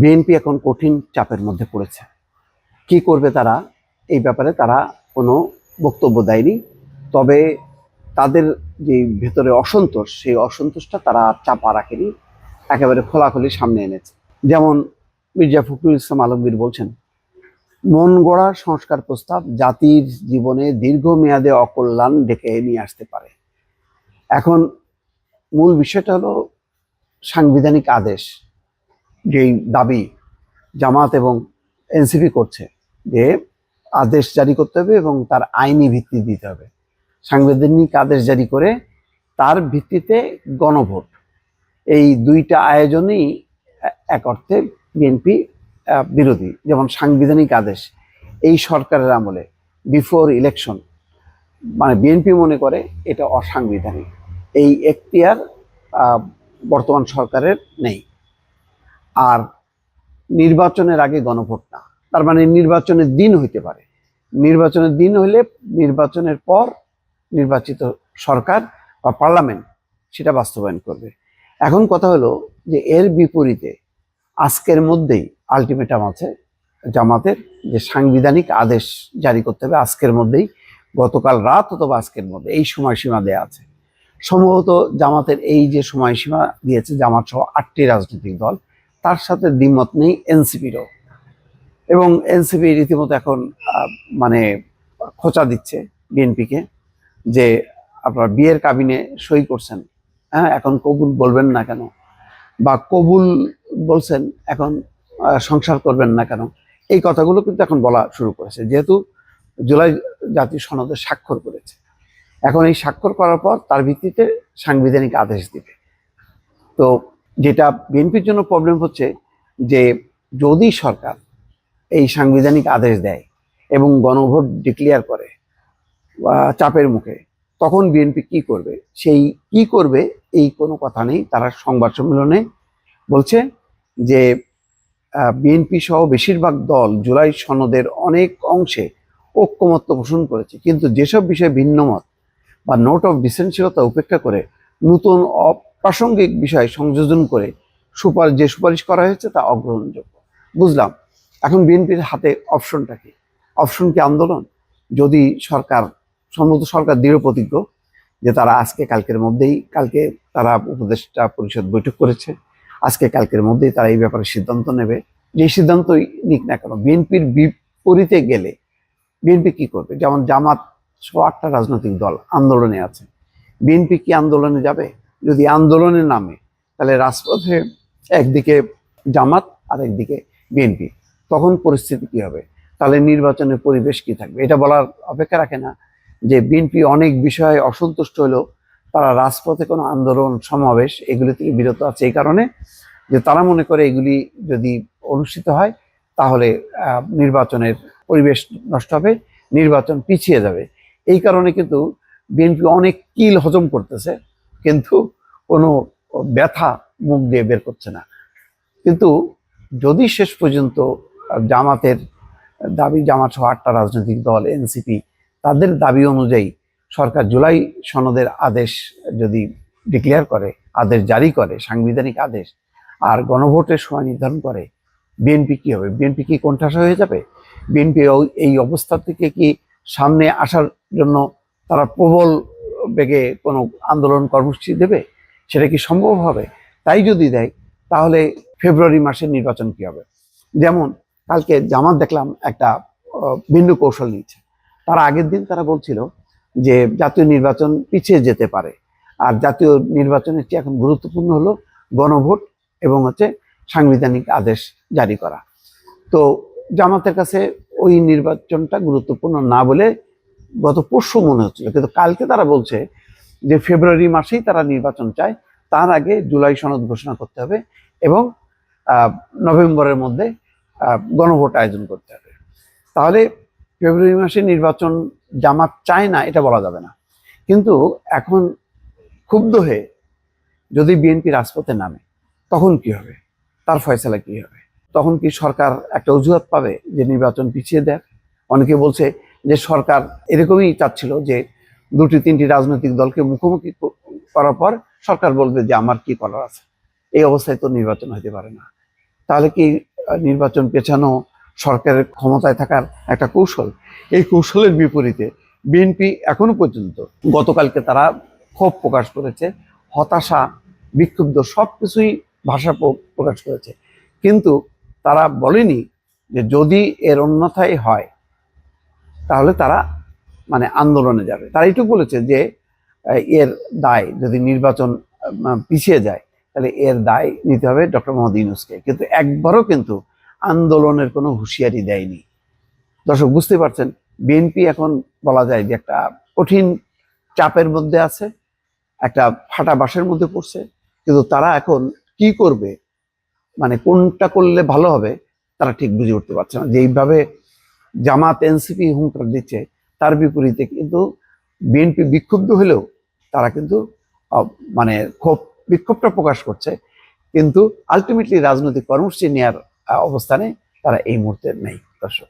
BNP এখন কঠিন চাপের মধ্যে পড়েছে। কি করবে তারা? এই ব্যাপারে তারা কোনো বক্তব্য দেয়নি। তবে তাদের যে ভেতরে অসন্তোষ, সেই অসন্তোষটা তারা চাপা রাখেনি। একেবারে খোলাখুলি সামনে এনেছে। যেমন মির্জা ফখরুল ইসলাম আলমগীর বলছেন, মন গড়া সংস্কার প্রস্তাব জাতির জীবনে দীর্ঘমেয়াদে অকল্যাণ ডেকে নিয়ে আসতে পারে। এখন মূল বিষয়টা হলো সাংবিধানিক আদেশ। যেই দাবি জামাত এবং এনসিপি করছে যে আদেশ জারি করতে হবে এবং তার আইনি ভিত্তি দিতে হবে। সাংবিধানিক আদেশ জারি করে তার ভিত্তিতে গণভোট। এই দুইটা আয়োজনই এক অর্থে বিএনপি বিরোধী। যেমন সাংবিধানিক আদেশ, এই সরকারের আমলে বিফোর ইলেকশন মানে বিএনপি মনে করে এটা অসাংবিধানিক। এই এখতিয়ার বর্তমান সরকারের নেই। আর নির্বাচনের আগে গণভোট না তার মানে নির্বাচনের দিন হইতে পারে। নির্বাচনের দিন হইলে নির্বাচনের পর নির্বাচিত সরকার বা পার্লামেন্ট সেটা বাস্তবায়ন করবে। এখন কথা হলো যে এর বিপরীতে আজকের মধ্যেই আলটিমেটাম আছে জামাতের যে সাংবিধানিক আদেশ জারি করতে হবে। আজকের মধ্যেই গতকাল রাত অথবা আজকের মধ্যে এই সময়সীমা দেয়া আছে। সম্ভবত জামাতের এই যে সময়সীমা দিয়েছে, জামাত সহ আটটি রাজনৈতিক দল তার সাথে দ্বিমত নেই এনসিপিরও। এবং এনসিপি রীতিমতো এখন মানে খোঁচা দিচ্ছে বিএনপিকে যে আপনার বিয়ের কাবিনে সই করছেন। হ্যাঁ এখন কবুল বলবেন না কেন? বা কবুল বলছেন, এখন সংসার করবেন না কেন? এই কথাগুলো কিন্তু এখন বলা শুরু করেছে। যেহেতু জুলাই জাতীয় সনদে স্বাক্ষর করেছে। এখন এই স্বাক্ষর করার পর তার ভিত্তিতে সাংবিধানিক আদেশ দিবে। তো যেটা বিএনপির জন্য প্রবলেম হচ্ছে যে যদি সরকার এই সাংবিধানিক আদেশ দেয় এবং গণভোট ডিক্লেয়ার করে চাপের মুখে, তখন বিএনপি কি করবে? সেই কি করবে? এই কোনো কথা নেই। তারা সংবাদ সম্মেলনে বলছে যে বিএনপি সহ বেশিরভাগ দল জুলাই সনদের অনেক অংশে ঐক্যমত্য পোষণ করেছে। কিন্তু যেসব বিষয়ে ভিন্নমত বা নোট অফ ডিসেন্সিলতা উপেক্ষা করে নতুন অপ্রাসঙ্গিক বিষয় সংযোজন করে সুপার যে সুপারিশ করা হয়েছে তা অগ্রহণযোগ্য। বুঝলাম। এখন বিএনপির হাতে অপশনটা কি? অপশন কি আন্দোলন? যদি সরকার, সম্ভবত সরকার দৃঢ় প্রতিজ্ঞ যে তারা আজকে কালকের মধ্যেই, কালকে তারা উপদেষ্টা পরিষদ বৈঠক করেছে, আজকে কালকের মধ্যেই তারা এই ব্যাপারে সিদ্ধান্ত নেবে। যে সিদ্ধান্তই নিক না কেন, বিএনপির বিপরীতে গেলে বিএনপি কি করবে? যেমন জামাত সহ আটটা রাজনৈতিক দল আন্দোলনে আছে। বিএনপি কি আন্দোলনে যাবে? যদি আন্দোলনের নামে, তাহলে রাজপথে একদিকে জামাত আর একদিকে বিএনপি। তখন পরিস্থিতি কি হবে? তাহলে নির্বাচনের পরিবেশ কি থাকবে? এটা বলার অপেক্ষা রাখে না যে বিএনপি অনেক বিষয়ে অসন্তুষ্ট হলেও তারা রাজপথে কোনো আন্দোলন, সমাবেশ এগুলি থেকে বিরত আছে এই কারণে যে তারা মনে করে এগুলি যদি অনুষ্ঠিত হয়, তাহলে নির্বাচনের পরিবেশ নষ্ট হবে, নির্বাচন পিছিয়ে যাবে। এই কারণে কিন্তু বিএনপি অনেক কিল হজম করতেছে। কিন্তু কোনো ব্যথা মুখ দিয়ে বের করছে না। কিন্তু যদি শেষ পর্যন্ত জামাতের দাবি, জামাত সহ আটটা রাজনৈতিক দল, এনসিপি, তাদের দাবি অনুযায়ী সরকার জুলাই সনদের আদেশ যদি ডিক্লেয়ার করে, আদেশ জারি করে, সাংবিধানিক আদেশ, আর গণভোটের সময় নির্ধারণ করে বিএনপি কী হবে? বিএনপি কি কোণঠাসা হয়ে যাবে? বিএনপি এই অবস্থা থেকে কি সামনে আসার জন্য তারা প্রবল বেগে কোনো আন্দোলন কর্মসূচি দেবে? সেটা কি সম্ভব হবে? তাই যদি দেয়, তাহলে ফেব্রুয়ারি মাসে নির্বাচন কি হবে? যেমন, কালকে জামাত দেখলাম একটা ভিন্ন কৌশল নিচ্ছে তার আগের দিন তারা বলছিল যে, জাতীয় নির্বাচন পিছিয়ে যেতে পারে। আর জাতীয় নির্বাচনের চেয়ে এখন গুরুত্বপূর্ণ হলো গণভোট এবং হচ্ছে সাংবিধানিক আদেশ জারি করা। তো জামাতের কাছে ওই নির্বাচনটা গুরুত্বপূর্ণ না বলে গত পরশু মনে হচ্ছিল কিন্তু কালকে তারা বলছে যে ফেব্রুয়ারি মাসেই তারা নির্বাচন চায়, তার আগে জুলাই সনদ ঘোষণা করতে হবে এবং নভেম্বরের মধ্যে গণভোট আয়োজন করতে হবে। তাহলে ফেব্রুয়ারি মাসে নির্বাচন জামাত চায় না, এটা বলা যাবে না। কিন্তু এখন ক্ষুব্ধ হয়ে যদি বিএনপি রাজপথে নামে, তখন কি হবে? তার ফয়সলা কি হবে? তখন কি সরকার একটা অজুহাত পাবে যে নির্বাচন পিছিয়ে দেয় অনেকে বলছে যে সরকার এরকমই চাচ্ছিল যে দুটি, তিনটি রাজনৈতিক দলকে মুখোমুখি করার পর সরকার বলবে যে আমার কি করার আছে। এই অবস্থায় তো নির্বাচন হতে পারে না। তাহলে কি নির্বাচন পেছানো সরকারের ক্ষমতায় থাকার একটা কৌশল? এই কৌশলের বিপরীতে বিএনপি এখনও পর্যন্ত গতকালকে তারা ক্ষোভ প্রকাশ করেছে, হতাশা, বিক্ষুব্ধ সব কিছুই ভাষা প্রকাশ করেছে। কিন্তু তারা বলেনি যে যদি এর অন্যথায় হয় তাহলে তারা মানে আন্দোলনে যাবে। তারা এইটুকু বলেছে যে এর দায় যদি নির্বাচন পিছিয়ে যায়, তাহলে এর দায় নিতে হবে ডক্টর মোহাম্মদ ইউনুসকে। কিন্তু একবারও কিন্তু আন্দোলনের কোনো হুঁশিয়ারি দেয়নি। দর্শক বুঝতে পারছেন, বিএনপি এখন বলা যায় যে একটা কঠিন চাপের মধ্যে আছে, একটা ফাটা বাসের মধ্যে পড়ছে, কিন্তু তারা এখন কি করবে মানে কোনটা করলে ভালো হবে, তারা ঠিক বুঝে উঠতে পারছে না। যেইভাবে জামাত এনসিপি হুঙ্কার দিচ্ছে তার বিপরীতে কিন্তু বিএনপি বিক্ষুব্ধ হলেও তারা কিন্তু মানে ক্ষোভ, বিক্ষোভটা প্রকাশ করছে। কিন্তু আলটিমেটলি রাজনৈতিক কর্মসূচি নেওয়ার অবস্থানে তারা এই মুহূর্তে নেই, দর্শক।